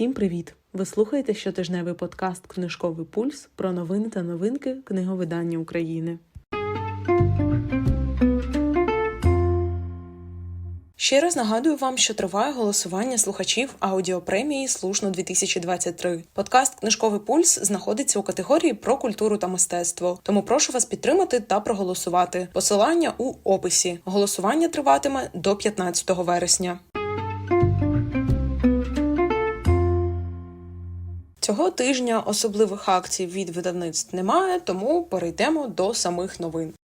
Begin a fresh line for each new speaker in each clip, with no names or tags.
Всім привіт! Ви слухаєте щотижневий подкаст Книжковий пульс про новини та новинки книговидання України. Ще раз нагадую вам, що триває голосування слухачів аудіопремії Слушно 2023. Подкаст Книжковий пульс знаходиться у категорії про культуру та мистецтво. Тому прошу вас підтримати та проголосувати. Посилання у описі. Голосування триватиме до 15 вересня. Цього тижня особливих акцій від видавництв немає, тому перейдемо до самих новин.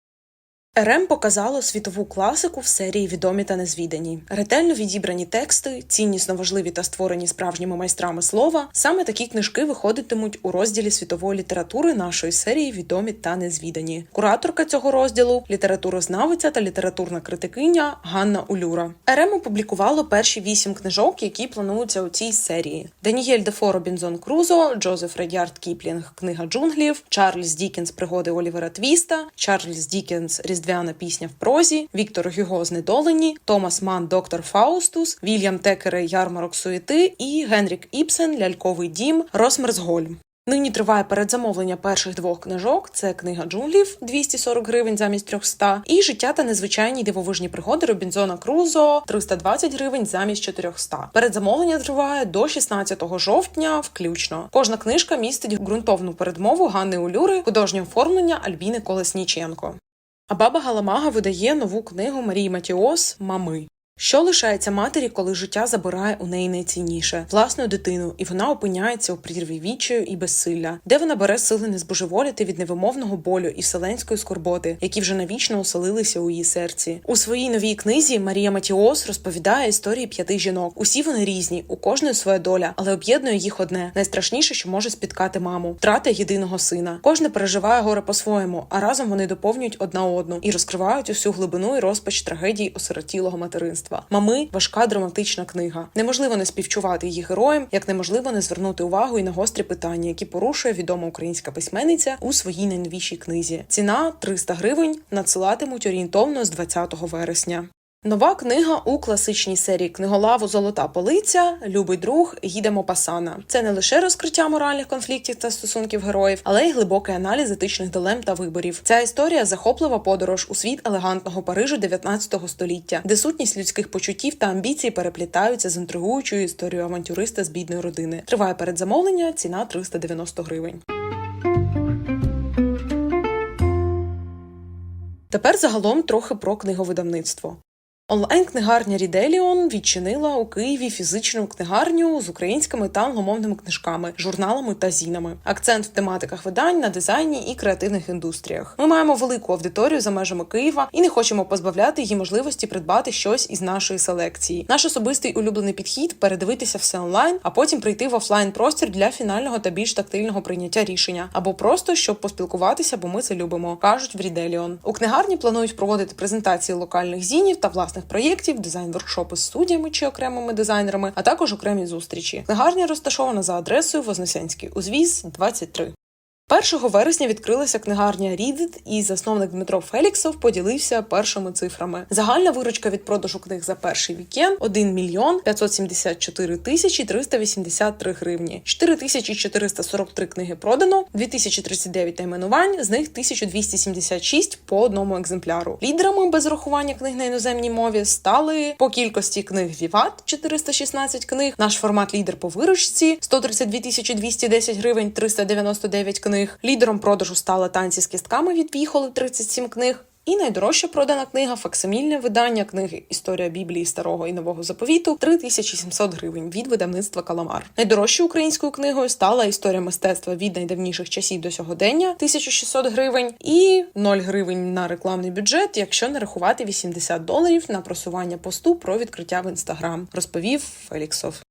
РМ показало світову класику в серії Відомі та незвідані. Ретельно відібрані тексти, ціннісно важливі та створені справжніми майстрами слова. Саме такі книжки виходитимуть у розділі світової літератури нашої серії Відомі та незвідані. Кураторка цього розділу літературознавиця та літературна критикиня Ганна Улюра. РМ опублікувало перші вісім книжок, які плануються у цій серії: Даніель Дефо Робінзон Крузо, Джозеф Редярд Кіплінг, Книга джунглів, Чарльз Дікенс Пригоди Олівера Твіста, Чарльз Дікенс Різдвяна пісня в прозі, Віктор Гюго Знедолені, Томас Ман Доктор Фаустус, Вільям Текере Ярмарок Суєти і Генрік Іпсен Ляльковий дім Росмерсгольм. Нині триває передзамовлення перших двох книжок: це книга джунглів 240 гривень замість 300, і життя та незвичайні дивовижні пригоди Робінзона Крузо 320 гривень замість 400. Передзамовлення триває до 16 жовтня, включно. Кожна книжка містить ґрунтовну передмову Ганни Улюри, художнє оформлення Альбіни Колесніченко. А баба Галамага видає нову книгу Марії Матіос Мами. Що лишається матері, коли життя забирає у неї найцінніше власну дитину, і вона опиняється у прірві вічаю і безсилля, де вона бере сили не збожеволіти від невимовного болю і вселенської скорботи, які вже навічно оселилися у її серці. У своїй новій книзі Марія Матіос розповідає історії п'яти жінок. Усі вони різні, у кожної своя доля, але об'єднує їх одне найстрашніше, що може спіткати маму втрата єдиного сина. Кожне переживає горе по-своєму, а разом вони доповнюють одна одну і розкривають усю глибину і розпач трагедії осиротілого материнства. Мами важка драматична книга. Неможливо не співчувати її героям, як неможливо не звернути увагу і на гострі питання, які порушує відома українська письменниця у своїй найновішій книзі. Ціна 300 гривень надсилатимуть орієнтовно з 20 вересня. Нова книга у класичній серії книголаву Золота полиця, Любий друг їдемо пасана. Це не лише розкриття моральних конфліктів та стосунків героїв, але й глибокий аналіз етичних дилем та виборів. Ця історія захоплива подорож у світ елегантного Парижу 19 століття, де сутність людських почуттів та амбіцій переплітаються з інтригуючою історією авантюриста з бідної родини. Триває передзамовлення, ціна 390 гривень. Тепер загалом трохи про книговидавництво. Онлайн-книгарня Ріделіон відчинила у Києві фізичну книгарню з українськими та англомовними книжками, журналами та зінами. Акцент в тематиках видань на дизайні і креативних індустріях. Ми маємо велику аудиторію за межами Києва і не хочемо позбавляти її можливості придбати щось із нашої селекції. Наш особистий улюблений підхід передивитися все онлайн, а потім прийти в офлайн простір для фінального та більш тактильного прийняття рішення, або просто щоб поспілкуватися, бо ми це любимо. кажуть в Ріделіон. У книгарні планують проводити презентації локальних зінів та власних проєктів, дизайн-воркшопи з студіями чи окремими дизайнерами, а також окремі зустрічі. Книгарня розташована за адресою Вознесенський узвіз 23. 1 вересня відкрилася книгарня Reddit, і засновник Дмитро Феліксов поділився першими цифрами. Загальна виручка від продажу книг за перший вікенд 1 мільйон 574 тисячі 383 гривні. 4443 книги продано, 2039 найменувань, з них 1276 по одному екземпляру. Лідерами без рахування книг на іноземній мові стали по кількості книг Віват 416 книг. Наш формат лідер по виручці 132 210 гривень, 399 книг книг. Лідером продажу стали танці з кістками від Віхоли 37 книг. І найдорожча продана книга факсимільне видання книги Історія Біблії старого і нового заповіту 3700 гривень від видавництва Каламар. Найдорожчою українською книгою стала історія мистецтва від найдавніших часів до сьогодення 1600 гривень, і 0 гривень на рекламний бюджет, якщо не рахувати 80 доларів на просування посту про відкриття в інстаграм, розповів Феліксов.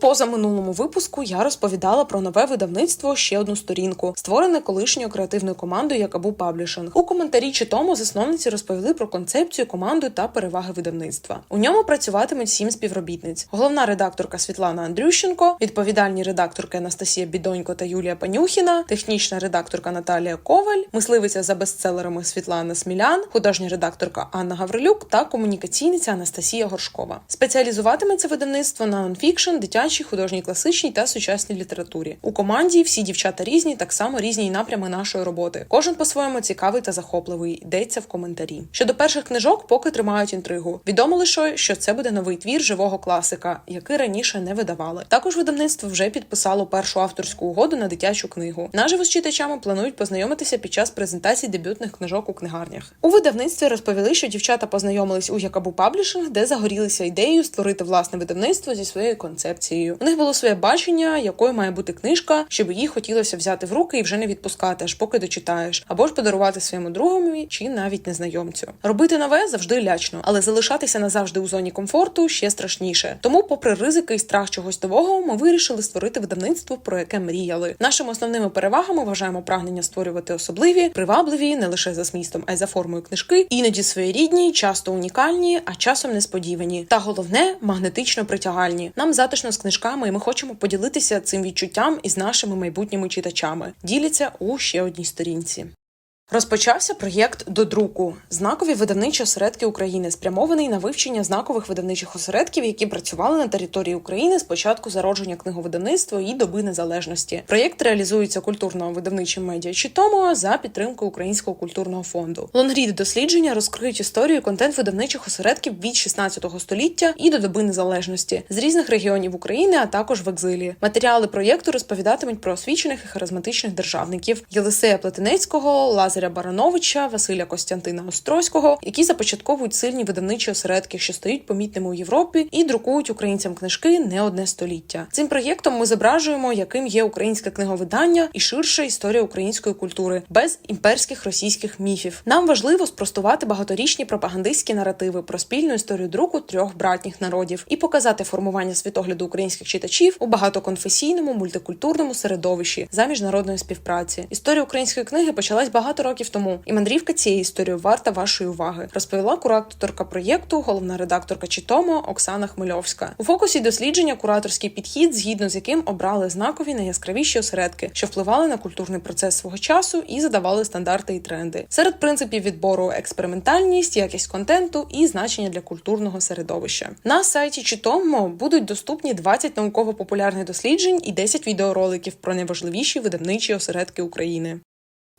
Позаминулому випуску я розповідала про нове видавництво ще одну сторінку, створене колишньою креативною командою Якабу Паблішинг. У коментарі чи тому засновниці розповіли про концепцію, команду та переваги видавництва. У ньому працюватимуть сім співробітниць: головна редакторка Світлана Андрющенко, відповідальні редакторки Анастасія Бідонько та Юлія Панюхіна, технічна редакторка Наталія Коваль, мисливиця за бестселерами Світлана Смілян, художня редакторка Анна Гаврилюк та комунікаційниця Анастасія Горшкова. Спеціалізуватиметься видавництво на нонфікшн, дитячій, художній класичній та сучасній літературі. У команді всі дівчата різні, так само різні й напрями нашої роботи. Кожен по-своєму цікавий та захопливий. Йдеться в коментарі. Щодо перших книжок, поки тримають інтригу. Відомо лише, що це буде новий твір живого класика, який раніше не видавали. Також видавництво вже підписало першу авторську угоду на дитячу книгу. Наживо з читачами планують познайомитися під час презентації дебютних книжок у книгарнях. У видавництві розповіли, що дівчата познайомились у Якабу Паблішинг, де загорілися ідеєю створити власне видавництво зі своєю концепцією. У них було своє бачення, якою має бути книжка, щоб її хотілося взяти в руки і вже не відпускати, аж поки дочитаєш, або ж подарувати своєму другові чи навіть незнайомцю. Робити нове завжди лячно, але залишатися назавжди у зоні комфорту ще страшніше. Тому, попри ризики і страх чогось нового, ми вирішили створити видавництво, про яке мріяли. Нашими основними перевагами вважаємо прагнення створювати особливі, привабливі не лише за змістом, а й за формою книжки, іноді своєрідні, часто унікальні, а часом несподівані. Та головне магнетично притягальні. Нам затишно з книжками, і ми хочемо поділитися цим відчуттям із нашими майбутніми читачами. Діляться у ще одній сторінці. Розпочався проєкт до друку знакові видавничі осередки України, спрямований на вивчення знакових видавничих осередків, які працювали на території України з початку зародження книговидавництва і доби незалежності. Проєкт реалізується культурно-видавничим медіа Читомо за підтримки Українського культурного фонду. Лонгрід дослідження розкриють історію контент видавничих осередків від 16 століття і до доби незалежності з різних регіонів України, а також в екзилі. Матеріали проєкту розповідатимуть про освічених і харизматичних державників Єлисея Плетенецького, Лазаря Барановича, Василя Костянтина Острозького, які започатковують сильні видавничі осередки, що стають помітними у Європі і друкують українцям книжки не одне століття. Цим проєктом ми зображуємо, яким є українське книговидання і ширша історія української культури без імперських російських міфів. Нам важливо спростувати багаторічні пропагандистські наративи про спільну історію друку трьох братніх народів і показати формування світогляду українських читачів у багатоконфесійному мультикультурному середовищі за міжнародної співпраці. Історія української книги почалась багато років тому, і мандрівка цієї історії варта вашої уваги, розповіла кураторка проєкту, головна редакторка Читомо Оксана Хмельовська. У фокусі дослідження кураторський підхід, згідно з яким обрали знакові найяскравіші осередки, що впливали на культурний процес свого часу і задавали стандарти і тренди. Серед принципів відбору експериментальність, якість контенту і значення для культурного середовища. На сайті Читомо будуть доступні 20 науково-популярних досліджень і 10 відеороликів про найважливіші видавничі осередки України.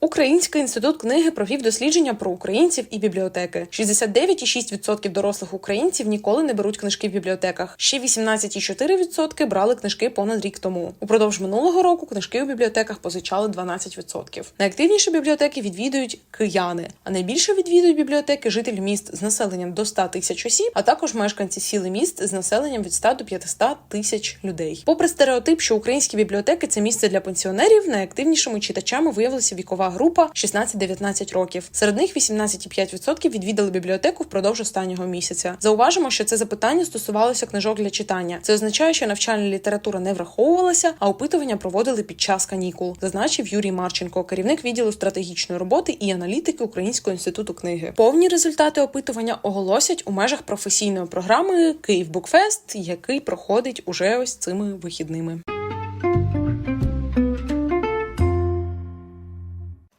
Український інститут книги провів дослідження про українців і бібліотеки. 69,6% дорослих українців ніколи не беруть книжки в бібліотеках. Ще 18,4% брали книжки понад рік тому. Упродовж минулого року книжки у бібліотеках позичали 12%. Найактивніші бібліотеки відвідують кияни, а найбільше відвідують бібліотеки жителі міст з населенням до 100 тисяч осіб, а також мешканці сіли міст з населенням від 100 до 500 тисяч людей. Попри стереотип, що українські бібліотеки це місце для пенсіонерів, найактивнішими читачами виявилася вікова група 16-19 років. Серед них 18,5% відвідали бібліотеку впродовж останнього місяця. Зауважимо, що це запитання стосувалося книжок для читання. Це означає, що навчальна література не враховувалася, а опитування проводили під час канікул, зазначив Юрій Марченко, керівник відділу стратегічної роботи і аналітики Українського інституту книги. Повні результати опитування оголосять у межах професійної програми Київ Букфест, який проходить уже ось цими вихідними.